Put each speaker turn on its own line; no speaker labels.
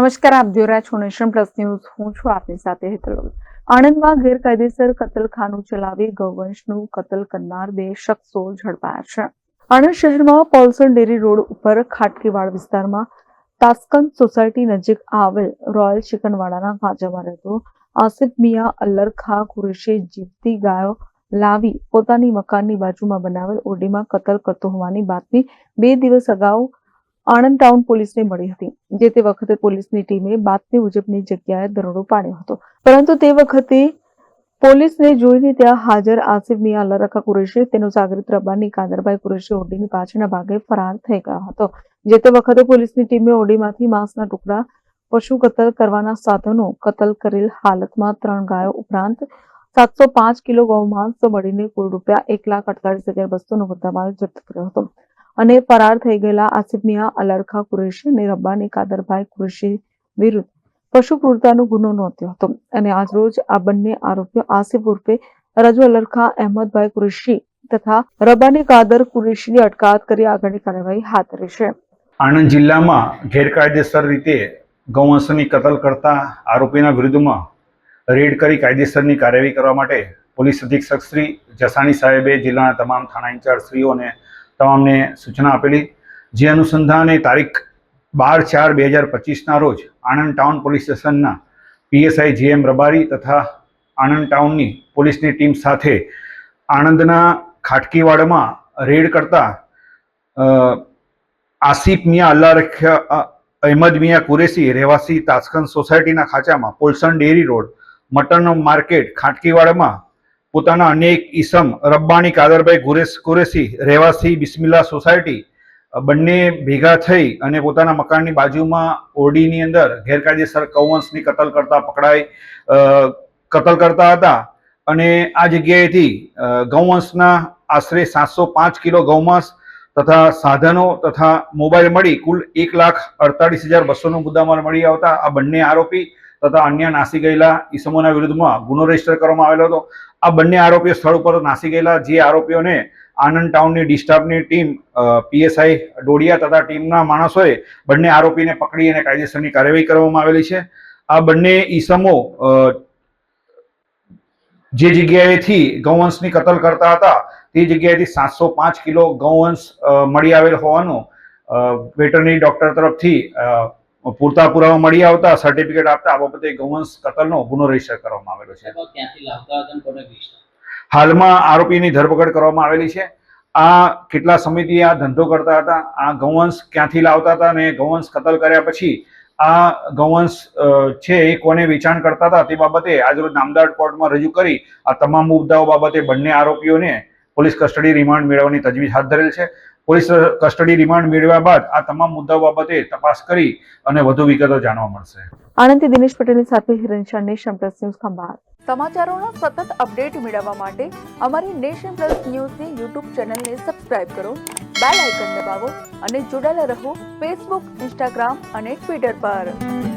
નમસ્કાર, આપ જોઈ રહ્યા છો નેશન પ્લસ ન્યૂઝ. હું છું આપની સાથે હેતલ આણંદમાં ગેરકાયદેસર કતલખાનું ચલાવી ગૌવંશનું કતલ કરનાર બે શખ્સો ઝડપાયા છે. આણંદ શહેરમાં પોલ્સન ડેરી રોડ ઉપર ખાટકીવાડ વિસ્તારમાં તાસ્કન સોસાયટી નજીક આવેલ રોયલ ચિકનવાડાના ખાંચામાં રહેતો આસિફ મિયા અલ્લર ખા કુરેશી જીવતી ગાયો લાવી પોતાની મકાનની બાજુમાં બનાવેલ ઓરડીમાં કતલ કરતો હોવાની બાતમી બે દિવસ અગાઉ આણંદ ટાઉન પોલીસને મળી હતી, જે તે વખતે પોલીસની ટીમે બાતમી મુજબની જગ્યાએ દરોડો પાડ્યો હતો. પરંતુ તે વખતે પોલીસને જોઈને ત્યાં હાજર આસિફ મિયા અલ્લારકા કુરેશી, તેનો સાગરીત રબાની, કાદરભાઈ કુરેશી ઓડીની પાછળના ભાગે ફરાર થઈ ગયો હતો. જે તે વખતે પોલીસની ટીમે ઓડીમાંથી માંસના ટુકડા, પશુ કતલ કરવાના સાધનો કતલ કરેલ હાલતમાં ત્રણ ગાયો ઉપરાંત સાતસો પાંચ કિલો ગૌમાંસ મળીને કુલ રૂપિયા એક લાખ અડતાલીસ હજાર બસોનો મુદ્દામાલ જપ્ત કર્યો હતો. અને ફરાર થઈ ગયેલા આસિફ મિયા, અલરખા કુરેશી અને રબ્બાની કાદરભાઈ કુરેશી વિરુદ્ધ પશુ ક્રૂરતાનો ગુનો નોંધ્યો હતો. અને આજરોજ આ બંને આરોપીઓ આસિફ ઉર્ફે રજુ અલરખા, અહેમદભાઈ કુરેશી તથા રબ્બાની કાદર કુરેશીની અટકાયત કરી આગળની કાર્યવાહી હાથ ધરી છે.
આણંદ જિલ્લામાં ગેરકાયદેસર રીતે ગૌવંશની કતલ કરતા આરોપીના વિરુદ્ધમાં રેડ કરી કાયદેસરની કાર્યવાહી કરવા માટે પોલીસ અધિક્ષક શ્રી જસાણી સાહેબે જિલ્લાના તમામ થાણા ઇન્ચાર્જ શ્રીઓને તમામને સૂચના આપેલી. જે અનુસંધાને તારીખ બાર ચાર બે હજાર પચીસના રોજ આણંદ ટાઉન પોલીસ સ્ટેશનના પીએસઆઈ જે એમ રબારી તથા આણંદ ટાઉનની પોલીસની ટીમ સાથે આણંદના ખાટકીવાડમાં રેડ કરતા આસિફ મિયા અલ્લા રખ્યા અહેમદ મિયા કુરેશી રહેવાસી તાસ્કન સોસાયટીના ખાંચામાં Polson dairy road, mutton market ખાટકીવાડમાં પોતાના અનેક ઈસમ, રબ્બાની કાદરભાઈ ગુરેશ કુરેશી, રહેવાસી બિસ્મિલ્લા સોસાયટી બંને ભેગા થઈ અને પોતાના મકાનની બાજુમાં ઓરડીની અંદર ગેરકાયદેસર કૌવંશની કતલ કરતા પકડાઈ કતલ કરતા હતા અને આ જગ્યાએથી ગૌવંશના આશરે સાતસો પાંચ કિલો ગૌમાંસ તથા સાધનો તથા મોબાઈલ મળી કુલ એક લાખ અડતાલીસ હજાર બસોનો મુદ્દામાલ મળી આવતા આ બંને આરોપી તથા અન્ય નાસી ગયેલા ઈસમોના વિરુદ્ધમાં ગુનો રજિસ્ટર કરવામાં આવેલો હતો. આ બંને આરોપીઓ સ્થળ ઉપર નાસી ગયેલા, જે આરોપીઓને આનંદ ટાઉનની ડિસ્ટર્બની ટીમ પીએસઆઈ ડોડિયા તથા ટીમના માણસોએ બંને આરોપીને પકડી અને કાયદેસરની કાર્યવાહી કરવામાં આવેલી છે. આ બંને ઈસમો જે જગ્યાએથી ગૌવંશની કતલ કરતા હતા, તે જગ્યાએથી સાતસો પાંચ કિલો ગૌવંશ મળી આવેલ હોવાનું વેટરનરી ડોક્ટર તરફથી પૂરતા પુરાવા મળી આવતા સર્ટિફિકેટ આપતા આ બાબતે ગૌવંશ કતલનો ગુનો રજિસ્ટર કરવામાં આવેલો છે. હાલમાં આરોપીની ધરપકડ કરવામાં આવેલી છે. આ કેટલા સમયથી આ ધંધો કરતા હતા આ ગૌવંશ ક્યાંથી લાવતા હતા અને ગૌવંશ કતલ કર્યા પછી આ ગૌવંશ છે એ કોને વેચાણ કરતા હતા તે બાબતે આજરોજ નામદાર કોર્ટમાં રજૂ કરી આ તમામ મુદ્દાઓ બાબતે બંને આરોપીઓને પોલીસ કસ્ટડી રિમાન્ડ મેળવવાની તજવીજ હાથ ધરેલ છે. પોલીસ કસ્ટડી રિમાન્ડ મેળવ્યા બાદ આ તમામ મુદ્દાઓ બાબતે તપાસ કરી અને વધુ વિગતો જાણવા મળશે.
આણંદથી દિનેશ પટેલની સાથે Hiran Shah nation plus news Khambhat. સમાચારોના સતત અપડેટ મેળવવા માટે અમારી નેશન પ્લસ ન્યૂઝની યુટ્યુબ ચેનલને સબસ્ક્રાઇબ કરો બેલ આઇકન દબાવો અને જોડાયેલા રહો ફેસબુક ઇન્સ્ટાગ્રામ અને ટ્વિટર પર.